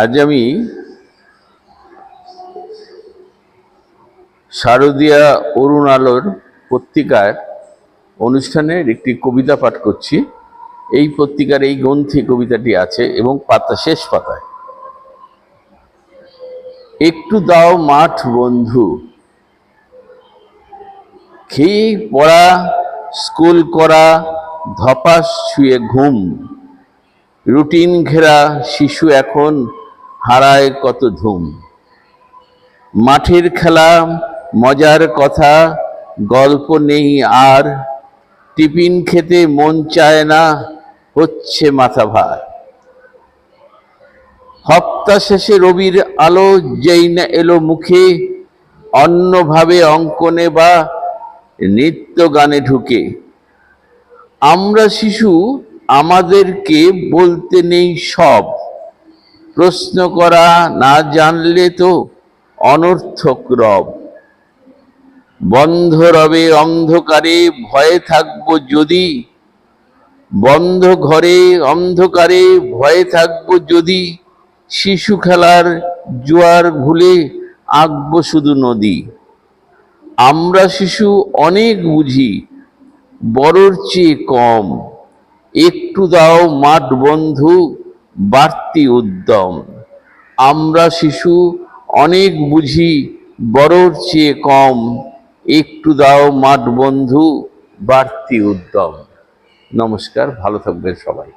আজ আমি শারদীয়া অরুণ আলোর পত্রিকার অনুষ্ঠানের একটি কবিতা পাঠ করছি। এই পত্রিকার এই গ্রন্থে কবিতাটি আছে এবং পাতা শেষ পাতায়। একটু দাও মাঠ বন্ধু। খেয়ে পড়া, স্কুল করা, ধপাস ছুঁয়ে ঘুম। রুটিন ঘেরা শিশু এখন হারায় কত ধুম। মাঠের খেলা, মজার কথা, গল্প নেই আর। টিফিন খেতে মন চায় না, হচ্ছে মাথা ভার। হপ্তা শেষে রবির আলো যেই না এলো মুখে, অন্যভাবে অঙ্কনে বা নৃত্য গানে ঢুকে। আমরা শিশু, আমাদেরকে বলতে নেই সব। প্রশ্ন করা না জানলে তো অনর্থক রব। বন্ধ রবে অন্ধকারে ভয়ে থাকব যদি। বন্ধ ঘরে অন্ধকারে ভয়ে থাকব যদি। শিশু খেলার জোয়ার ভুলে আঁকবো শুধু নদী। আমরা শিশু অনেক বুঝি, বড়র চেয়ে কম। একটু দাও মাঠ বন্ধু বাড়তি উদ্যম। আমরা শিশু, অনেক বুঝি, বড়র চেয়ে কম। একটু দাও মাঠ বন্ধু, বাড়তি উদ্যম। নমস্কার, ভালো থাকবেন সবাই।